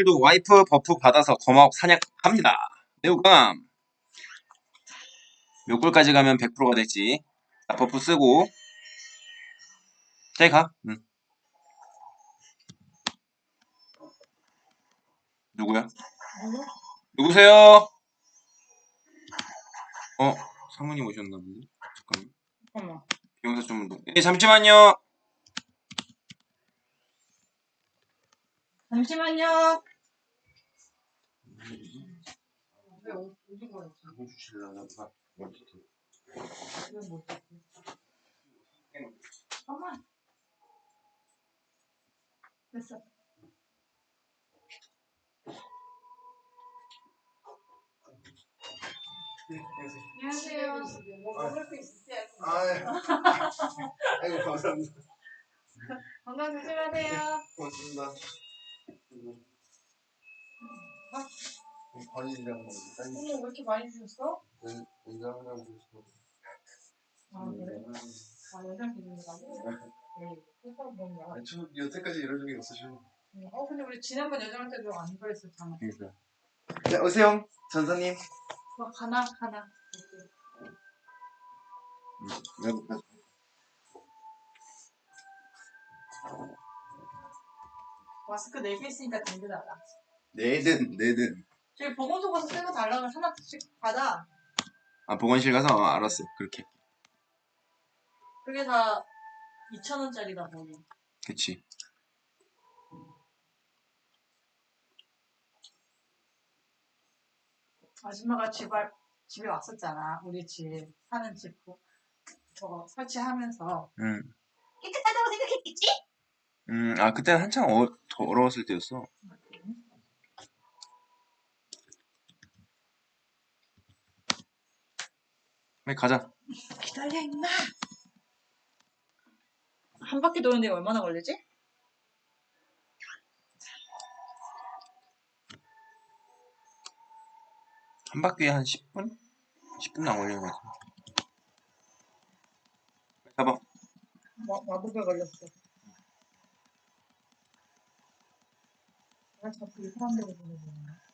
오늘도 와이프 버프 받아서 거마옥 사냥합니다. 매우감. 몇 골까지 가면 100%가 될지. 자, 버프 쓰고. 자, 가. 응. 누구야? 누구세요? 어, 사모님 오셨나 본데? 잠깐만. 잠깐만. 비용사 좀. 예, 잠시만요. 잠시만요. 왜 어-? 잠깐만. 됐어. 안녕하세요. 뭐 먹을 거 있으세요? 아, 예. 아이고, 감사합니다. 건강 조심하세요. 고맙습니다. 버니랑 먹을까? 어머 왜 이렇게 많이 주셨어? 냉장고랑 먹고 아 그래? 아 연장 기준이라고? 네. 그거 뭐냐? 아니, 저 여태까지 이런 적이 없으시고. 어 근데 우리 지난번 여정할 때도 안 그랬었잖아. 그러니까. 네, 오세요, 전사님. 뭐 하나 하나. 마스크 4개 있으니까 든든하다. 네든, 네든. 저기 보건소 가서 새거 달라면 하나씩 받아. 아, 보건실 가서 어, 알았어. 그렇게. 그게 다 2,000원짜리다 보니. 그치. 아줌마가 집에, 집에 왔었잖아. 우리 집, 사는 집, 그- 저거 설치하면서. 응. 깨끗하다고 생각했겠지? 음, 아, 그때는 한창 어, 더러웠을 때였어. 빨리 가자. 기다려, 임마! 한 바퀴 도는데 얼마나 걸리지? 한 바퀴에 한 10분? 10분도 안 걸리는 것 같아. 잡아. 마, 마법에 걸렸어. 내가 자꾸 이상한 데로 보내주네.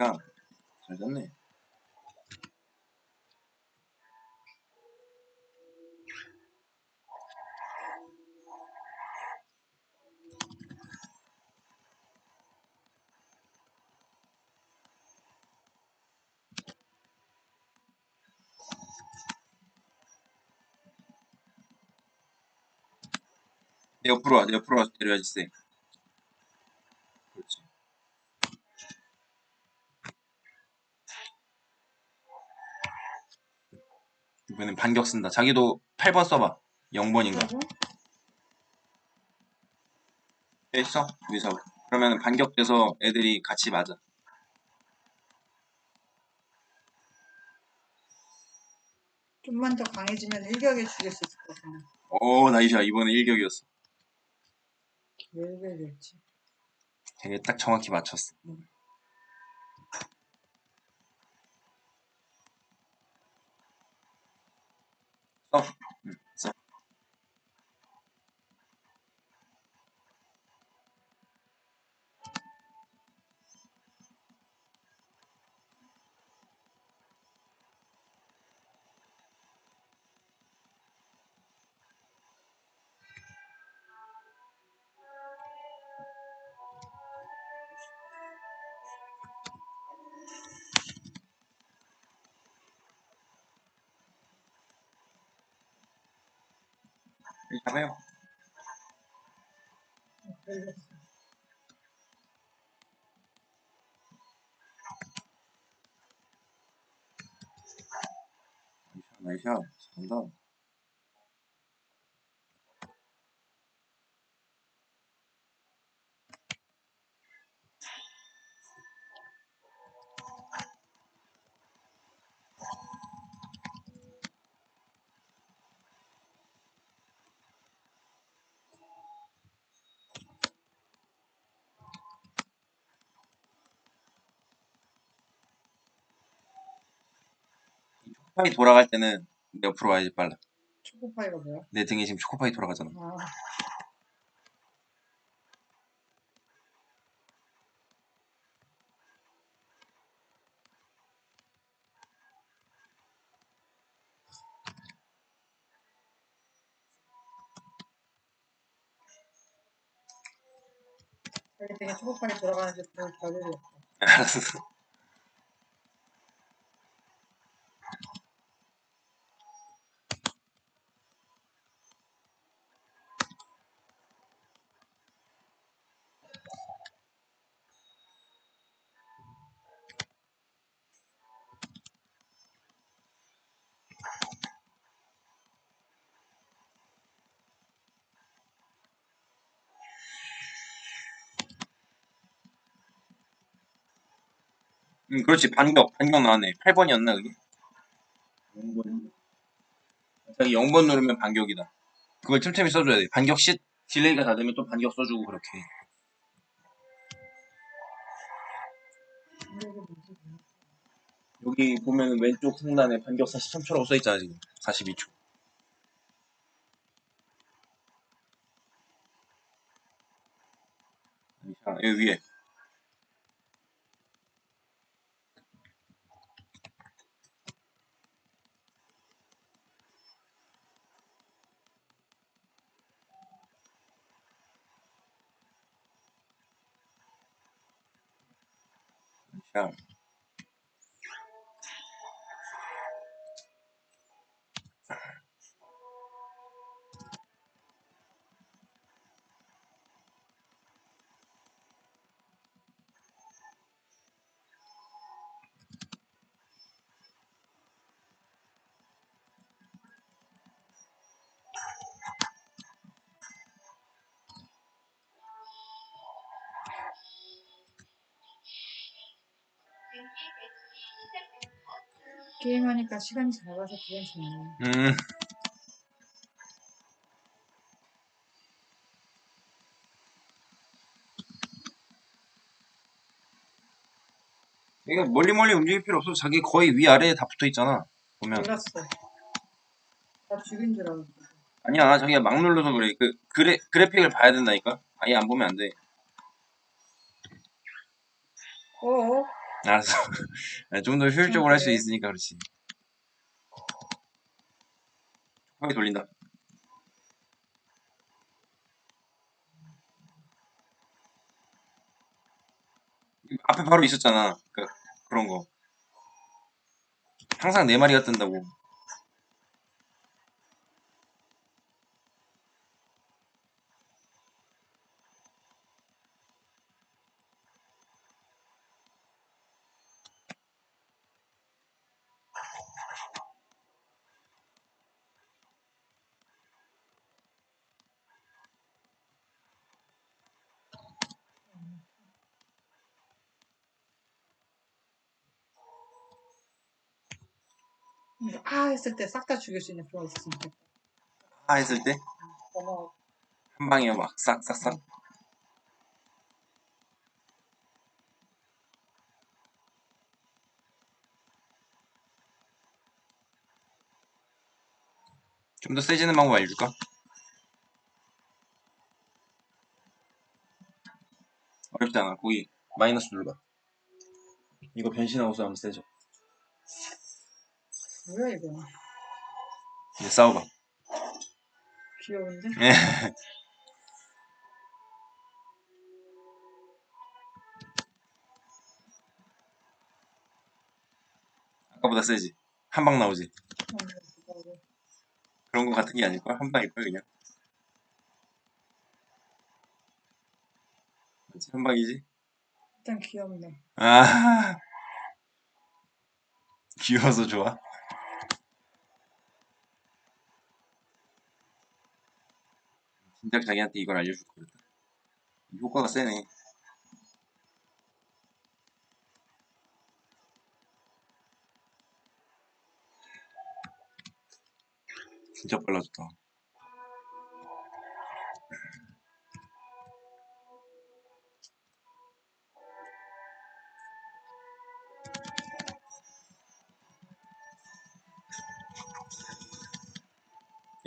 아이샤, 잘 잤네. 내 옆으로 와, 내 옆으로 와서 데려야지, 쌤. 그렇지. 이번엔 반격 쓴다. 자기도 8번 써봐. 0번인가? 네, 써. 여기서. 그러면 반격돼서 애들이 같이 맞아. 좀만 더 강해지면 일격에 죽일 수 있을 것 같아. 오, 나이샤. 이번에 일격이었어. 왜 그랬지? 되게 딱 정확히 맞췄어. 써. 응, 써. 빨리 잡아요. 나이샤, 나 이샤. 잘한다. 이 촉감이 돌아갈 때는 옆으로 와야지 빨라. 초코파이가 뭐야? 내 등에 지금 초코파이 돌아가잖아. 아, 되게 초코파이 들어가는데 별 별일이 없어. 알았어. 응, 그렇지. 반격, 반격 나왔네. 8번이었나, 그게? 0번. 자기 0번 누르면 반격이다. 그걸 틈틈이 써줘야 돼. 반격 시, 딜레이가 다 되면 또 반격 써주고, 그렇게. 여기 보면은 왼쪽 상단에 반격 43초라고 써있잖아, 지금. 42초. 자, 여기 위에. 자, 게임하니까 시간이 잘 가서 그게 좋네. 음. 이게 멀리 멀리 움직일 필요 없어. 자기 거의 위 아래에 다 붙어 있잖아. 보면. 몰랐어. 나 죽인 줄 알았어. 아니야, 자기가 막 눌러서 그래. 그, 그래, 그래픽을 봐야 된다니까? 아예 안 보면 안 돼. 어? 알았어. 좀 더 효율적으로 할 수 있으니까 그렇지. 거기 돌린다. 앞에 바로 있었잖아. 그, 그런 거. 항상 네 마리가 뜬다고. 아 했을 때 싹 다 죽일 수 있는 그런 거 있으면 좋겠다. 아 했을 때, 어머, 한 방에 막 싹싹싹. 좀 더 세지는 방법 알려줄까? 어렵지 않아. 거기 마이너스 눌러봐. 이거 변신하고서 하면 세져. 뭐야 이거? 이제 싸워봐. 귀여운데? 예. 아까보다 세지. 한 방 나오지. 그런 거 같은 게 아닐걸? 한 방일걸 그냥. 한 방이지? 일단 귀엽네. 아 귀여워서 좋아. 진작 자기한테 이걸 알려줄 거였다. 효과가 세네. 진짜 빨라졌다.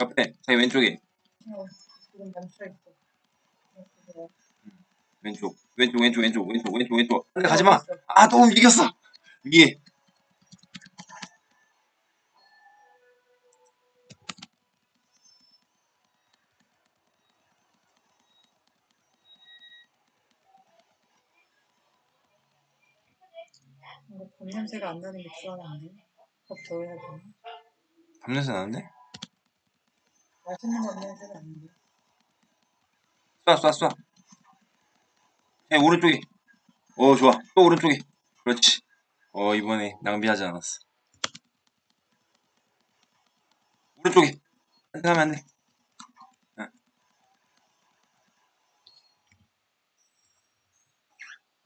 옆에 자기 왼쪽에 어, 지금 멈춰 있어. 어, 왼쪽 왼쪽 왼쪽 왼쪽 왼쪽 왼쪽 왼쪽 안돼 가지 마 아또 움직였어 위에 이거 봄 냄새가 안 나는 게 불안한데. 더 해야 되나? 밤냄새 나는데? 맛있는 건 냄새가 아닌데. 쏴 쏴 쏴. 해 오른쪽에. 어 좋아. 또 오른쪽에. 그렇지. 어 이번에 낭비하지 않았어. 오른쪽에. 안돼 가면 안 돼. 응.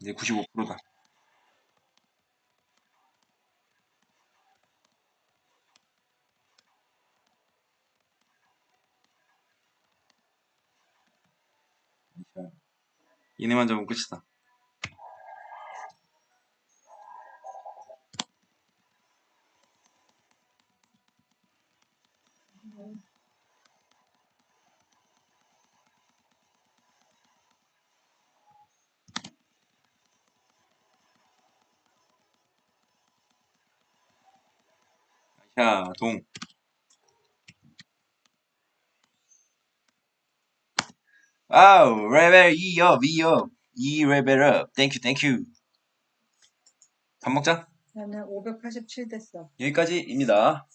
이제 95%다. 얘네만 잡으면 끝이다. 자, 동. 와우, 레벨 2업, 2업. 2 레벨업. 땡큐, 땡큐. 밥 먹자. 나는 587 됐어. 여기까지입니다.